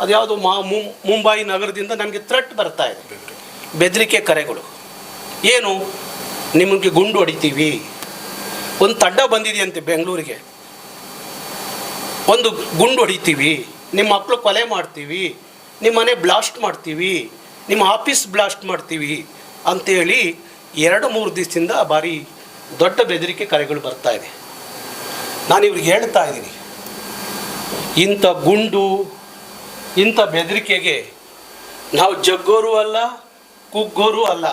ಅದ್ಯಾವುದು ಮಾ ಮುಂಬೈ ನಗರದಿಂದ ನನಗೆ ಥ್ರೆಟ್ ಬರ್ತಾ ಇದೆ. ಬೆದರಿಕೆ ಕರೆಗಳು. ಏನು? ನಿಮಗೆ ಗುಂಡು ಹೊಡಿತೀವಿ. ಒಂದು ತಡ್ಡ ಬಂದಿದೆಯಂತೆ ಬೆಂಗಳೂರಿಗೆ. ಒಂದು ಗುಂಡು ಹೊಡಿತೀವಿ. ನಿಮ್ಮ ಮಕ್ಕಳು ಕೊಲೆ ಮಾಡ್ತೀವಿ. ನಿಮ್ಮ ಮನೆ ಬ್ಲಾಸ್ಟ್ ಮಾಡ್ತೀವಿ. ನಿಮ್ಮ ಆಫೀಸ್ ಬ್ಲಾಸ್ಟ್ ಮಾಡ್ತೀವಿ ಅಂತೇಳಿ ಎರಡು, ಮೂರು ದಿವಸದಿಂದ ಭಾರಿ ದೊಡ್ಡ ಬೆದರಿಕೆ ಕರೆಗಳು ಬರ್ತಾ ಇದೆ. ನಾನು ಇವ್ರಿಗೆ ಹೇಳ್ತಾ ಇದ್ದೀನಿ. ಇಂಥ ಗುಂಡು ಇಂಥ ಬೆದರಿಕೆಗೆ ನಾವು ಜಗ್ಗೋರು ಅಲ್ಲ, ಕುಗ್ಗೋರು ಅಲ್ಲ.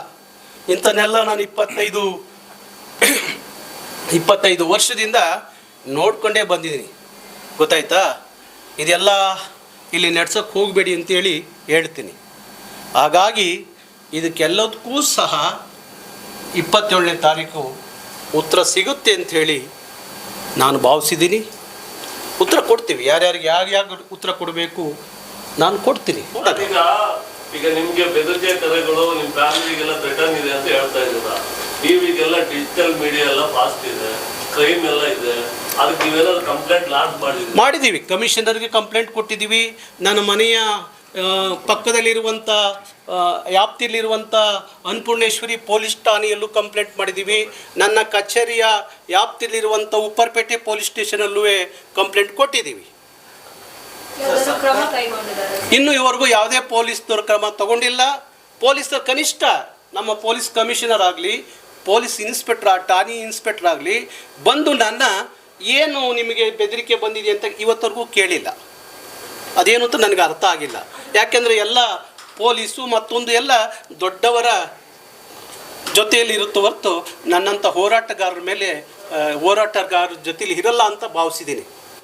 ಇಂಥನ್ನೆಲ್ಲ ನಾನು ಇಪ್ಪತ್ತೈದು ಇಪ್ಪತ್ತೈದು ವರ್ಷದಿಂದ ನೋಡ್ಕೊಂಡೇ ಬಂದಿದ್ದೀನಿ. ಗೊತ್ತಾಯ್ತಾ? ಇದೆಲ್ಲ ಇಲ್ಲಿ ನಡ್ಸೋಕ್ಕೆ ಹೋಗಬೇಡಿ ಅಂತೇಳಿ ಹೇಳ್ತೀನಿ. ಹಾಗಾಗಿ ಇದಕ್ಕೆಲ್ಲದಕ್ಕೂ ಸಹ ಇಪ್ಪತ್ತೇಳನೇ ತಾರೀಕು ಉತ್ತರ ಸಿಗುತ್ತೆ ಅಂಥೇಳಿ ನಾನು ಭಾವಿಸಿದ್ದೀನಿ. ಉತ್ತರ ಕೊಡ್ತೀವಿ. ಯಾರ್ಯಾರಿಗೆ ಯಾರ್ಯಾರು ಉತ್ತರ ಕೊಡಬೇಕು ನಾನು ಕೊಡ್ತೀನಿ. ಈಗ ನಿಮಗೆ ನಿಮ್ಗೆ ಬೆದರಿಕೆ ಕರೆಗಳು ನಿಮ್ಮ ಫ್ಯಾಮಿಲಿಗೆಲ್ಲ ಥ್ರೆಟನ್ ಇದೆ ಅಂತ ಹೇಳ್ತಾ ಇದ್ದೀರಾ? ನೀವೀಗೆಲ್ಲ ಡಿಜಿಟಲ್ ಮೀಡಿಯಾ ಎಲ್ಲ ಫಾಸ್ಟ್ ಇದೆ ಕ್ರೈಮ್ ಎಲ್ಲ ಇದೆ ಅದಕ್ಕೆ ನೀವೆಲ್ಲ ಕಂಪ್ಲೇಂಟ್ ಲಾಂಚ್ ಮಾಡಿದ್ದೀವಿ ಮಾಡಿದ್ದೀವಿ. ಕಮಿಷನರ್ಗೆ ಕಂಪ್ಲೇಂಟ್ ಕೊಟ್ಟಿದ್ದೀವಿ. ನನ್ನ ಮನೆಯ ಪಕ್ಕದಲ್ಲಿರುವಂಥ ಯಾಪ್ತಿಯಲ್ಲಿರುವಂಥ ವ್ಯಾಪ್ತಿಯಲ್ಲಿರುವಂಥ ಅನ್ನಪೂರ್ಣೇಶ್ವರಿ ಪೊಲೀಸ್ ಠಾಣೆಯಲ್ಲೂ ಕಂಪ್ಲೇಂಟ್ ಮಾಡಿದ್ದೀವಿ. ನನ್ನ ಕಚೇರಿಯ ವ್ಯಾಪ್ತಿಯಲ್ಲಿರುವಂಥ ಉಪ್ಪರ್ಪೇಟೆ ಪೊಲೀಸ್ ಸ್ಟೇಷನಲ್ಲೂ ಕಂಪ್ಲೇಂಟ್ ಕೊಟ್ಟಿದ್ದೀವಿ. ಇನ್ನು ಇವರೆಗೂ ಯಾವುದೇ ಪೊಲೀಸ್ನವ್ರ ಕ್ರಮ ತಗೊಂಡಿಲ್ಲ. ಪೊಲೀಸರ ಕನಿಷ್ಠ ನಮ್ಮ ಪೊಲೀಸ್ ಕಮಿಷನರ್ ಆಗಲಿ, ಪೊಲೀಸ್ ಇನ್ಸ್ಪೆಕ್ಟರ್ ಠಾಣೆ ಇನ್ಸ್ಪೆಕ್ಟರ್ ಆಗಲಿ, ಬಂದು ನನ್ನ ಏನು ನಿಮಗೆ ಬೆದರಿಕೆ ಬಂದಿದೆ ಅಂತ ಇವತ್ತರೆಗೂ ಕೇಳಿಲ್ಲ. ಅದೇನು ಅಂತ ನನಗೆ ಅರ್ಥ ಆಗಿಲ್ಲ. ಯಾಕೆಂದರೆ ಎಲ್ಲ ಪೊಲೀಸು ಮತ್ತೊಂದು ಎಲ್ಲ ದೊಡ್ಡವರ ಜೊತೆಯಲ್ಲಿ ಇರುತ್ತೆ ಹೊರತು ನನ್ನಂಥ ಹೋರಾಟಗಾರರ ಮೇಲೆ ಹೋರಾಟಗಾರರ ಜೊತೆಯಲ್ಲಿ ಇರಲ್ಲ ಅಂತ ಭಾವಿಸಿದ್ದೀನಿ.